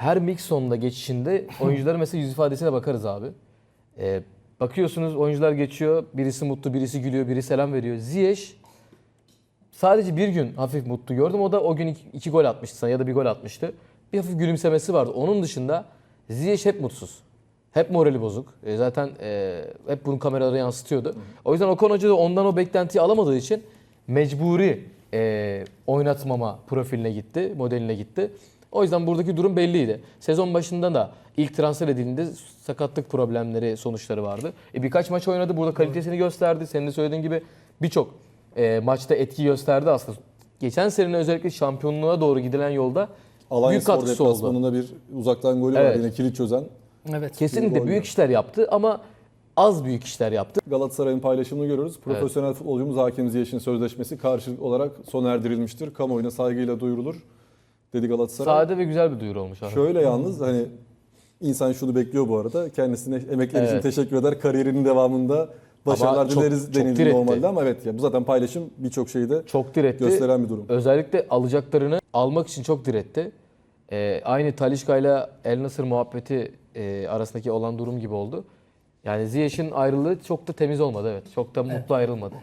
her mix sonunda geçişinde oyuncuların mesela yüz ifadesine bakarız abi. Ee, bakıyorsunuz oyuncular geçiyor. Birisi mutlu, birisi gülüyor, biri selam veriyor. Ziyech sadece bir gün hafif mutlu gördüm. O da o gün iki, iki gol atmıştı sana ya da bir gol atmıştı. Bir hafif gülümsemesi vardı. Onun dışında Ziyech hep mutsuz. Hep morali bozuk. E, zaten e, hep bunu kameralara yansıtıyordu. O yüzden Okan Hoca da ondan o beklentiyi alamadığı için mecburi e, oynatmama profiline gitti, modeline gitti. O yüzden buradaki durum belliydi. Sezon başında da ilk transfer edildiğinde sakatlık problemleri, sonuçları vardı. E, birkaç maç oynadı, burada kalitesini gösterdi. Senin de söylediğin gibi birçok e, maçta etki gösterdi aslında. Geçen senenin özellikle şampiyonluğa doğru gidilen yolda Alanya büyük Spor katkısı oldu. deplasmanında bir uzaktan golü var Evet. yine kilit çözen. Evet. Kesinlikle büyük işler yaptı ama az büyük işler yaptı. Galatasaray'ın paylaşımını görüyoruz. Profesyonel futbolcumuz Hakim Ziyech'in sözleşmesi karşılık olarak sona erdirilmiştir. Kamuoyuna saygıyla duyurulur dedi Galatasaray. Sade ve güzel bir duyuru olmuş abi. Şöyle yalnız hani insan şunu bekliyor bu arada. Kendisine emekleri için Evet. teşekkür eder. Kariyerinin devamında başarılar Ama çok- dileriz çok denildi diretti. normalde ama evet ya bu zaten paylaşım birçok şeyde Çok diretti. gösteren bir durum. Özellikle alacaklarını almak için çok diretti. Ee, aynı Talişka ile El Nasır muhabbeti e, arasındaki olan durum gibi oldu. Yani Ziyech'in ayrılığı çok da temiz olmadı evet. Çok da mutlu ayrılmadı.